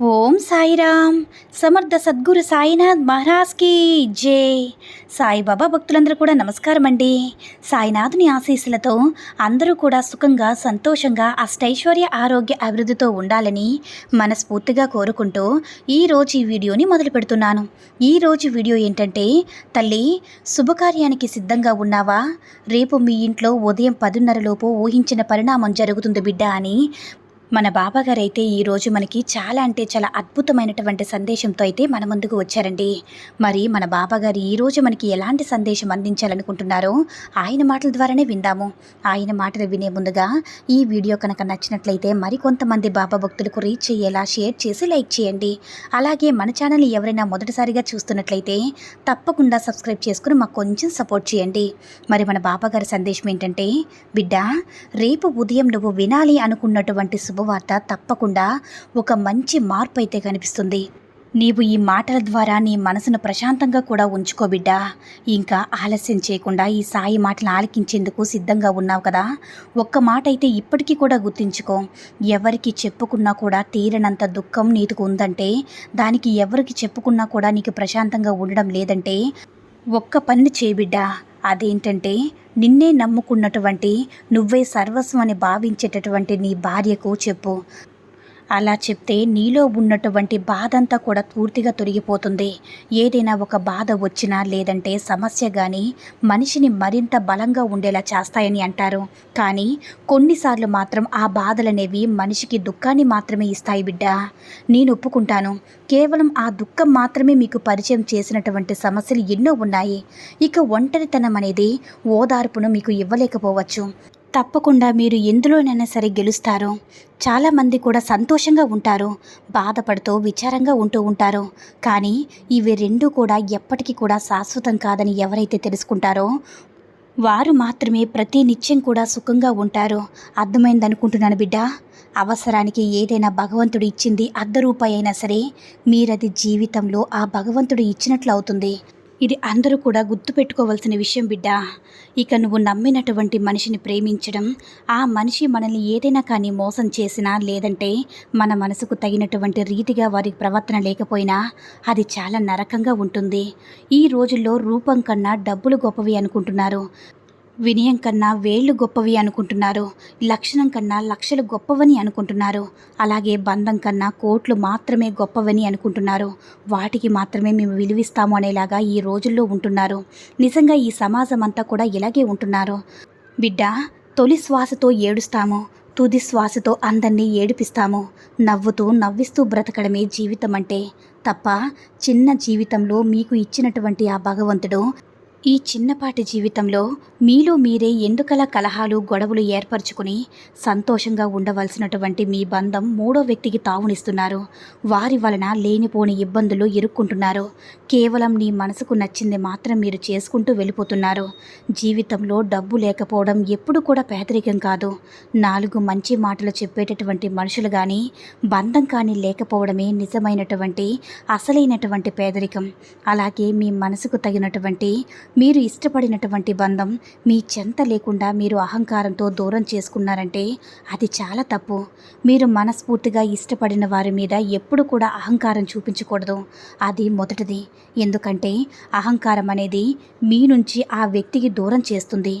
ఓం సాయిరామ్. సమర్థ సద్గురు సాయినాథ్ మహారాజ్కి జై. సాయిబాబా భక్తులందరూ కూడా నమస్కారం అండి. సాయినాథుని ఆశీస్సులతో అందరూ కూడా సుఖంగా సంతోషంగా అష్టైశ్వర్య ఆరోగ్య అభివృద్ధితో ఉండాలని మనస్ఫూర్తిగా కోరుకుంటూ ఈరోజు ఈ వీడియోని మొదలు పెడుతున్నాను. ఈరోజు వీడియో ఏంటంటే తల్లి శుభకార్యానికి సిద్ధంగా ఉన్నావా? రేపు మీ ఇంట్లో ఉదయం పదిన్నరలోపు ఊహించిన పరిణామం జరుగుతుంది బిడ్డ అని మన బాబాగారు అయితే ఈరోజు మనకి చాలా అంటే చాలా అద్భుతమైనటువంటి సందేశంతో అయితే మన ముందుకు వచ్చారండి. మరి మన బాబాగారు ఈరోజు మనకి ఎలాంటి సందేశం అందించాలనుకుంటున్నారో ఆయన మాటల ద్వారానే విందాము. ఆయన మాటలు వినే ముందుగా ఈ వీడియో కనుక నచ్చినట్లయితే మరికొంతమంది బాబా భక్తులకు రీచ్ అయ్యేలా షేర్ చేసి లైక్ చేయండి. అలాగే మన ఛానల్ ఎవరైనా మొదటిసారిగా చూస్తున్నట్లయితే తప్పకుండా సబ్స్క్రైబ్ చేసుకుని మాకు కొంచెం సపోర్ట్ చేయండి. మరి మన బాబాగారి సందేశం ఏంటంటే బిడ్డ రేపు ఉదయం నువ్వు వినాలి అనుకున్నటువంటి శుభవార్త తప్పకుండా ఒక మంచి మార్పు అయితే కనిపిస్తుంది. నీవు ఈ మాటల ద్వారా నీ మనసును ప్రశాంతంగా కూడా ఉంచుకోబిడ్డా ఇంకా ఆలస్యం చేయకుండా ఈ సాయి మాటలు ఆలకించేందుకు సిద్ధంగా ఉన్నావు కదా. ఒక్క మాట అయితే ఇప్పటికీ కూడా గుర్తించుకో. ఎవరికి చెప్పుకున్నా కూడా తీరనంత దుఃఖం నీకు ఉందంటే దానికి ఎవరికి చెప్పుకున్నా కూడా నీకు ప్రశాంతంగా ఉండడం లేదంటే ఒక్క పని చేయబిడ్డా అదేంటంటే నిన్నే నమ్ముకున్నటువంటి నువ్వే సర్వస్వం అని భావించేటటువంటి నీ భార్యకు చెప్పు. అలా చెప్తే నీలో ఉన్నటువంటి బాధ అంతా కూడా పూర్తిగా తొలగిపోతుంది. ఏదైనా ఒక బాధ వచ్చినా లేదంటే సమస్య కానీ మనిషిని మరింత బలంగా ఉండేలా చేస్తాయని అంటారు. కానీ కొన్నిసార్లు మాత్రం ఆ బాధలనేవి మనిషికి దుఃఖాన్ని మాత్రమే ఇస్తాయి బిడ్డ. నేను ఒప్పుకుంటాను. కేవలం ఆ దుఃఖం మాత్రమే మీకు పరిచయం చేసినటువంటి సమస్యలు ఎన్నో ఉన్నాయి. ఇక ఒంటరితనం అనేది ఓదార్పును మీకు ఇవ్వలేకపోవచ్చు. తప్పకుండా మీరు ఎందులోనైనా సరే గెలుస్తారు చాలామంది కూడా సంతోషంగా ఉంటారు బాధపడుతూ విచారంగా ఉంటూ ఉంటారు కానీ ఇవి రెండు కూడా ఎప్పటికీ కూడా శాశ్వతం కాదని ఎవరైతే తెలుసుకుంటారో వారు మాత్రమే ప్రతి నిత్యం కూడా సుఖంగా ఉంటారు అర్థమైందనుకుంటున్నాను బిడ్డ. అవసరానికి ఏదైనా భగవంతుడు ఇచ్చింది అర్ధ రూపాయి అయినా సరే మీరది జీవితంలో ఆ భగవంతుడు ఇచ్చినట్లు అవుతుంది. ఇది అందరూ కూడా గుర్తుపెట్టుకోవాల్సిన విషయం బిడ్డ. ఇక నువ్వు నమ్మినటువంటి మనిషిని ప్రేమించడం ఆ మనిషి మనల్ని ఏదైనా కానీ మోసం చేసినా లేదంటే మన మనసుకు తగినటువంటి రీతిగా వారి ప్రవర్తన లేకపోయినా అది చాలా నరకంగా ఉంటుంది. ఈ రోజుల్లో రూపం కన్నా డబ్బులు గొప్పవి అనుకుంటున్నారు. వినయం కన్నా వేళ్ళు గొప్పవి అనుకుంటున్నారు. లక్షణం కన్నా లక్షలు గొప్పవని అనుకుంటున్నారు. అలాగే బంధం కన్నా కోట్లు మాత్రమే గొప్పవని అనుకుంటున్నారు. వాటికి మాత్రమే మేము విలువిస్తాము అనేలాగా ఈ రోజుల్లో ఉంటున్నారు. నిజంగా ఈ సమాజం అంతా కూడా ఇలాగే ఉంటున్నారు. బిడ్డ తొలి శ్వాసతో ఏడుస్తాము. తుది శ్వాసతో అందరినీ ఏడిపిస్తాము. నవ్వుతూ నవ్విస్తూ బ్రతకడమే జీవితం అంటే తప్ప చిన్న జీవితంలో మీకు ఇచ్చినటువంటి ఆ భగవంతుడు ఈ చిన్నపాటి జీవితంలో మీలో మీరే ఎందుకలా కలహాలు గొడవలు ఏర్పరచుకుని సంతోషంగా ఉండవలసినటువంటి మీ బంధం మూడో వ్యక్తికి తావునిస్తున్నారు. వారి వలన లేనిపోని ఇబ్బందులు ఇరుక్కుంటున్నారు. కేవలం నీ మనసుకు నచ్చింది మాత్రం మీరు చేసుకుంటూ వెళ్ళిపోతున్నారు. జీవితంలో డబ్బు లేకపోవడం ఎప్పుడు కూడా పేదరికం కాదు. నాలుగు మంచి మాటలు చెప్పేటటువంటి మనుషులు కానీ బంధం కానీ లేకపోవడమే నిజమైనటువంటి అసలైనటువంటి పేదరికం. అలాగే మీ మనసుకు తగినటువంటి మీరు ఇష్టపడినటువంటి బంధం మీ చెంత లేకుండా మీరు అహంకారంతో దూరం చేసుకున్నారంటే అది చాలా తప్పు. మీరు మనస్ఫూర్తిగా ఇష్టపడిన వారి మీద ఎప్పుడు కూడా అహంకారం చూపించకూడదు. అది మొదటిది. ఎందుకంటే అహంకారం అనేది మీ నుంచి ఆ వ్యక్తికి దూరం చేస్తుంది.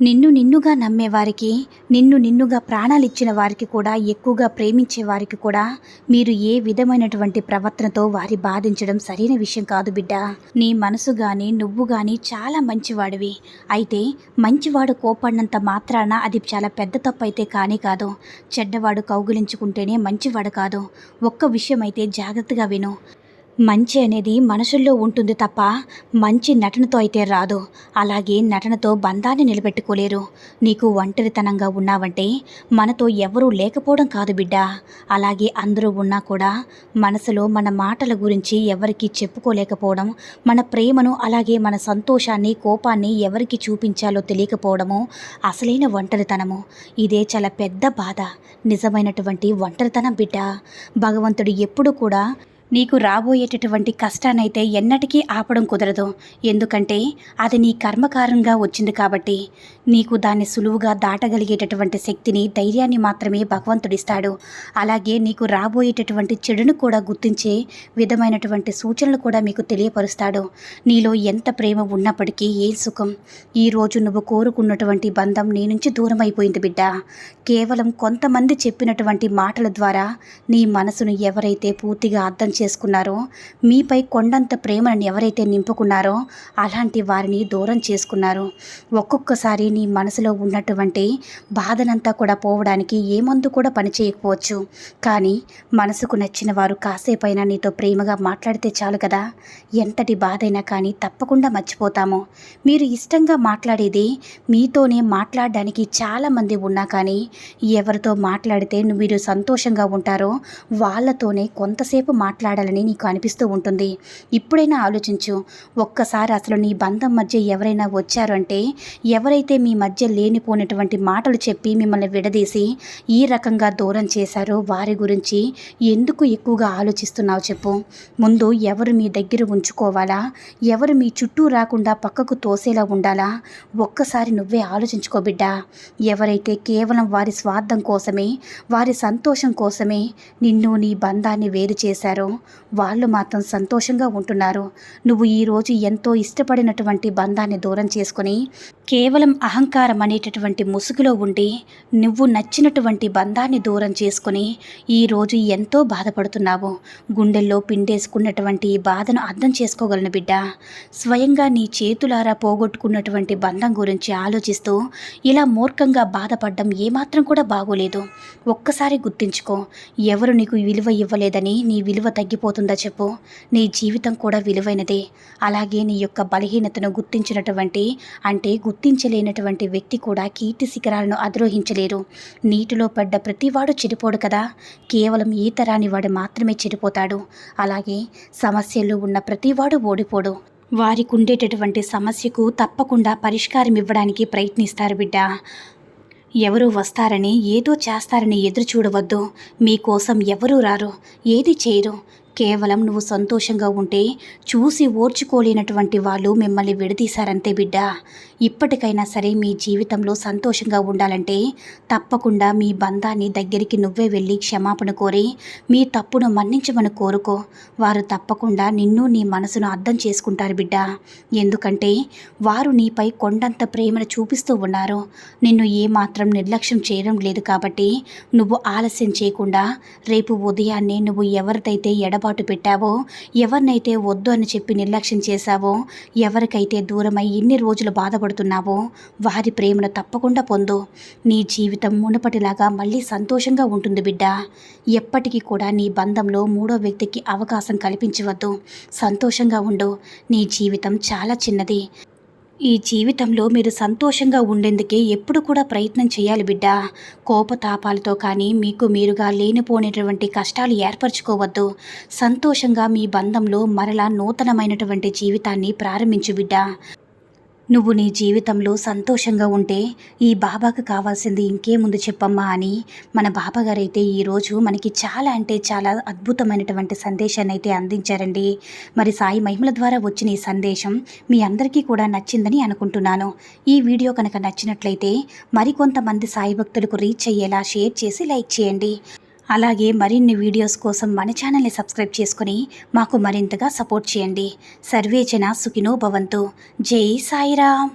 నిన్ను నిన్నుగా నమ్మేవారికి నిన్ను నిన్నుగా ప్రాణాలిచ్చిన వారికి కూడా ఎక్కువగా ప్రేమించే వారికి కూడా మీరు ఏ విధమైనటువంటి ప్రవర్తనతో వారి బాధించడం సరైన విషయం కాదు బిడ్డ. నీ మనసు కానీ నువ్వు కానీ చాలా మంచివాడివి. అయితే మంచివాడు కోపడినంత మాత్రాన అది చాలా పెద్ద తప్పు అయితే కానీ కాదు. చెడ్డవాడు కౌగులించుకుంటేనే మంచివాడు కాదు. ఒక్క విషయం అయితే జాగ్రత్తగా విను. మంచి అనేది మనుషుల్లో ఉంటుంది తప్ప మంచి నటనతో అయితే రాదు. అలాగే నటనతో బంధాన్ని నిలబెట్టుకోలేరు. నీకు ఒంటరితనంగా ఉన్నావంటే మనతో ఎవరూ లేకపోవడం కాదు బిడ్డ. అలాగే అందరూ ఉన్నా కూడా మనసులో మన మాటల గురించి ఎవరికి చెప్పుకోలేకపోవడం మన ప్రేమను అలాగే మన సంతోషాన్ని కోపాన్ని ఎవరికి చూపించాలో తెలియకపోవడము అసలైన ఒంటరితనము. ఇదే చాలా పెద్ద బాధ. నిజమైనటువంటి ఒంటరితనం బిడ్డ. భగవంతుడు ఎప్పుడు కూడా నీకు రాబోయేటటువంటి కష్టానైతే ఎన్నటికీ ఆపడం కుదరదు. ఎందుకంటే అది నీ కర్మకారంగా వచ్చింది కాబట్టి నీకు దాన్ని సులువుగా దాటగలిగేటటువంటి శక్తిని ధైర్యాన్ని మాత్రమే భగవంతుడిస్తాడు. అలాగే నీకు రాబోయేటటువంటి చెడును కూడా గుర్తించే విధమైనటువంటి సూచనలు కూడా మీకు తెలియపరుస్తాడు. నీలో ఎంత ప్రేమ ఉన్నప్పటికీ ఏ సుఖం? ఈరోజు నువ్వు కోరుకున్నటువంటి బంధం నీ నుంచి దూరం అయిపోయింది బిడ్డ. కేవలం కొంతమంది చెప్పినటువంటి మాటల ద్వారా నీ మనసును ఎవరైతే పూర్తిగా అర్థం చేసుకున్నారో? మీపై కొండంత ప్రేమను ఎవరైతే నింపుకున్నారో అలాంటి వారిని దూరం చేసుకున్నారు. ఒక్కొక్కసారి నీ మనసులో ఉన్నటువంటి బాధనంతా కూడా పోవడానికి ఏ మందు కూడా పనిచేయకపోవచ్చు కానీ మనసుకు నచ్చిన వారు కాసేపైనా నీతో ప్రేమగా మాట్లాడితే చాలు కదా? ఎంతటి బాధైనా కానీ తప్పకుండా మర్చిపోతాము. మీరు ఇష్టంగా మాట్లాడేది మీతోనే మాట్లాడడానికి చాలామంది ఉన్నా కానీ ఎవరితో మాట్లాడితే నువ్వు మీరు సంతోషంగా ఉంటారో వాళ్ళతోనే కొంతసేపు మాట్లాడాలని నీకు అనిపిస్తూ ఉంటుంది. ఇప్పుడైనా ఆలోచించు. ఒక్కసారి అసలు నీ బంధం మధ్య ఎవరైనా వచ్చారు అంటే ఎవరైతే మీ మధ్య లేనిపోయినటువంటి మాటలు చెప్పి మిమ్మల్ని విడదీసి ఈ రకంగా దూరం చేశారో వారి గురించి ఎందుకు ఎక్కువగా ఆలోచిస్తున్నావు చెప్పు. ముందు ఎవరు మీ దగ్గర ఉంచుకోవాలా? ఎవరు మీ చుట్టూ రాకుండా పక్కకు తోసేలా ఉండాలా? ఒక్కసారి నువ్వే ఆలోచించుకో బిడ్డ. ఎవరైతే కేవలం వారి స్వార్థం కోసమే వారి సంతోషం కోసమే నిన్ను నీ బంధాన్ని వేరు చేశారో వాళ్ళు మాత్రం సంతోషంగా ఉంటున్నారు. నువ్వు ఈరోజు ఎంతో ఇష్టపడినటువంటి బంధాన్ని దూరం చేసుకొని కేవలం అహంకారం అనేటటువంటి ముసుగులో ఉండి నువ్వు నచ్చినటువంటి బంధాన్ని దూరం చేసుకొని ఈరోజు ఎంతో బాధపడుతున్నావు. గుండెల్లో పిండేసుకున్నటువంటి ఈ బాధను అర్థం చేసుకోగలను బిడ్డ. స్వయంగా నీ చేతులారా పోగొట్టుకున్నటువంటి బంధం గురించి ఆలోచిస్తూ ఇలా మూర్ఖంగా బాధపడడం ఏమాత్రం కూడా బాగోలేదు. ఒక్కసారి గుర్తించుకో ఎవరు నీకు విలువ ఇవ్వలేదని నీ విలువ తగ్గిపోతుందా చెప్పు. నీ జీవితం కూడా విలువైనదే. అలాగే నీ యొక్క బలహీనతను గుర్తించినటువంటి అంటే గుర్తించలేనటువంటి వ్యక్తి కూడా కీర్తి శిఖరాలను అధిరోహించలేరు. నీటిలో పడ్డ ప్రతివాడు చెడిపోడు కదా. కేవలం ఈత రాని వాడు మాత్రమే చెడిపోతాడు. అలాగే సమస్యలు ఉన్న ప్రతివాడు ఓడిపోడు. వారికి ఉండేటటువంటి సమస్యకు తప్పకుండా పరిష్కారం ఇవ్వడానికి ప్రయత్నిస్తారు బిడ్డ. ఎవరు వస్తారని ఏదో చేస్తారని ఎదురు చూడవద్దు మీకోసం ఎవరూ రారు. ఏది చేయరు. కేవలం నువ్వు సంతోషంగా ఉంటే చూసి ఓర్చుకోలేనటువంటి వాళ్ళు మిమ్మల్ని విడదీశారంతే బిడ్డ. ఇప్పటికైనా సరే మీ జీవితంలో సంతోషంగా ఉండాలంటే తప్పకుండా మీ బంధాన్ని దగ్గరికి నువ్వే వెళ్ళి క్షమాపణ కోరి మీ తప్పును మన్నించమని కోరుకో. వారు తప్పకుండా నిన్ను నీ మనసును అర్థం చేసుకుంటారు బిడ్డ. ఎందుకంటే వారు నీపై కొండంత ప్రేమను చూపిస్తూ ఉన్నారు. నిన్ను ఏమాత్రం నిర్లక్ష్యం చేయడం లేదు కాబట్టి నువ్వు ఆలస్యం చేయకుండా రేపు ఉదయాన్నే నువ్వు ఎవరిదైతే ఎడబాటు పెట్టావో? ఎవరినైతే వద్దు అని చెప్పి నిర్లక్ష్యం చేశావో? ఎవరికైతే దూరమై ఇన్ని రోజులు బాధపడుతున్నావో? వారి ప్రేమను తప్పకుండా పొందు. నీ జీవితం మునుపటిలాగా మళ్ళీ సంతోషంగా ఉంటుంది బిడ్డ. ఎప్పటికీ కూడా నీ బంధంలో మూడో వ్యక్తికి అవకాశం కల్పించవద్దు. సంతోషంగా ఉండు. నీ జీవితం చాలా చిన్నది. ఈ జీవితంలో మీరు సంతోషంగా ఉండేందుకే ఎప్పుడు కూడా ప్రయత్నం చేయాలి బిడ్డ. కోపతాపాలతో కానీ మీకు మీరుగా లేనిపోయినటువంటి కష్టాలు ఏర్పరచుకోవద్దు. సంతోషంగా మీ బంధంలో మరలా నూతనమైనటువంటి జీవితాన్ని ప్రారంభించు బిడ్డ. నువ్వు నీ జీవితంలో సంతోషంగా ఉంటే ఈ బాబాకు కావాల్సింది ఇంకేముందు చెప్పమ్మా అని మన బాబాగారైతే ఈరోజు మనకి చాలా అంటే చాలా అద్భుతమైనటువంటి సందేశాన్ని అయితే అందించారండి. మరి సాయి మహిమల ద్వారా వచ్చిన ఈ సందేశం మీ అందరికీ కూడా నచ్చిందని అనుకుంటున్నాను. ఈ వీడియో కనుక నచ్చినట్లయితే మరికొంతమంది సాయి భక్తులకు రీచ్ అయ్యేలా షేర్ చేసి లైక్ చేయండి. అలాగే మరిన్ని వీడియోస్ కోసం మన ఛానల్ని సబ్స్క్రైబ్ చేసుకుని మాకు మరింతగా సపోర్ట్ చేయండి. సర్వేచన సుఖినో భవంతు. జై సాయిరామ్.